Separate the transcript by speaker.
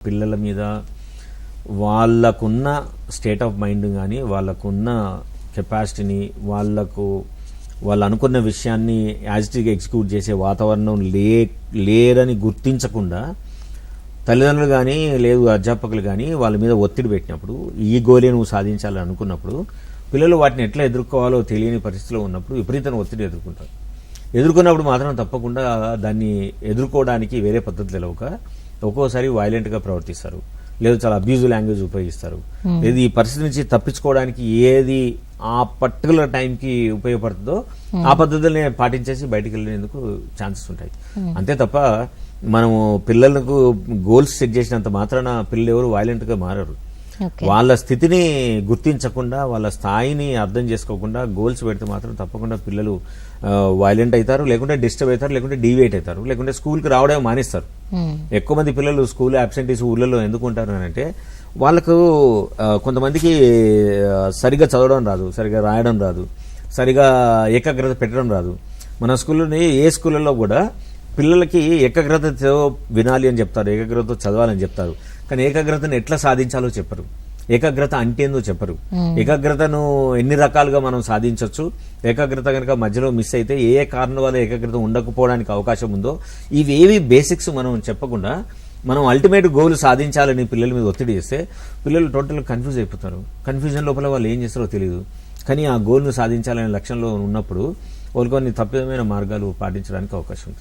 Speaker 1: పిల్లల మీద వాళ్ళకున్న స్టేట్ ఆఫ్ మైండ్ కానీ వాళ్ళకున్న కెపాసిటీని వాళ్ళకు వాళ్ళు అనుకున్న విషయాన్ని యాజిటీగా ఎగ్జిక్యూట్ చేసే వాతావరణం లే లేరని గుర్తించకుండా తల్లిదండ్రులు కానీ లేదు అధ్యాపకులు కానీ వాళ్ళ మీద ఒత్తిడి పెట్టినప్పుడు ఈ గోలే నువ్వు సాధించాలని అనుకున్నప్పుడు పిల్లలు వాటిని ఎట్లా ఎదుర్కోవాలో తెలియని పరిస్థితిలో ఉన్నప్పుడు విపరీతమైన ఒత్తిడి ఎదుర్కొంటారు. ఎదుర్కొన్నప్పుడు మాత్రం తప్పకుండా దాన్ని ఎదుర్కోవడానికి వేరే పద్ధతులు తెలవక ఒక్కోసారి వైలెంట్గా ప్రవర్తిస్తారు. లేదు చాలా అబ్యూజ్ లాంగ్వేజ్ ఉపయోగిస్తారు. లేదు ఈ పరిస్థితి నుంచి తప్పించుకోవడానికి ఏది ఆ పర్టికులర్ టైంకి ఉపయోగపడుతుందో ఆ పద్ధతుల్ని పాటించేసి బయటికి వెళ్ళేందుకు ఛాన్సెస్ ఉంటాయి. అంతే తప్ప మనము పిల్లలకు గోల్స్ సెట్ చేసినంత మాత్రాన పిల్లలు ఎవరు వైలెంట్గా మారరు. వాళ్ళ స్థితిని గుర్తించకుండా వాళ్ళ స్థాయిని అర్థం చేసుకోకుండా గోల్స్ పెడితే మాత్రం తప్పకుండా పిల్లలు వైలెంట్ అవుతారు లేకుంటే డిస్టర్బ్ అవుతారు లేకుంటే డీవియేట్ అవుతారు లేకుంటే స్కూల్కి రావడం మానేస్తారు.
Speaker 2: మ్మ్.
Speaker 1: ఎక్కువ మంది పిల్లలు స్కూల్ అబ్సెంటీస్ ఊళ్ళలో ఎందుకు ఉంటారు అని అంటే వాళ్ళకు కొంతమందికి సరిగా చదవడం రాదు సరిగా రాయడం రాదు సరిగా ఏకాగ్రత పెట్టడం రాదు. మన స్కూల్లోని ఏ స్కూళ్ళలో కూడా పిల్లలకి ఏకాగ్రతతో వినాలి అని చెప్తారు ఏకాగ్రతతో చదవాలని చెప్తారు. కానీ ఏకాగ్రతను ఎట్లా సాధించాలో చెప్పరు. ఏకాగ్రత అంటే ఏందో చెప్పరు. ఏకాగ్రతను ఎన్ని రకాలుగా మనం సాధించవచ్చు ఏకాగ్రత కనుక మధ్యలో మిస్ అయితే ఏ ఏ కారణం వల్ల ఏకాగ్రత ఉండకపోవడానికి అవకాశం ఉందో ఇవేవి బేసిక్స్ మనం చెప్పకుండా మనం అల్టిమేట్ గోల్ సాధించాలని పిల్లల మీద ఒత్తిడి చేస్తే పిల్లలు టోటల్ కన్ఫ్యూజ్ అయిపోతారు. కన్ఫ్యూజన్ లోపల వాళ్ళు ఏం చేస్తారో తెలియదు కానీ ఆ గోల్ను సాధించాలనే లక్ష్యంలో ఉన్నప్పుడు వాళ్ళు కొన్ని తప్పిదమైన మార్గాలు పాటించడానికి అవకాశం ఉంటుంది.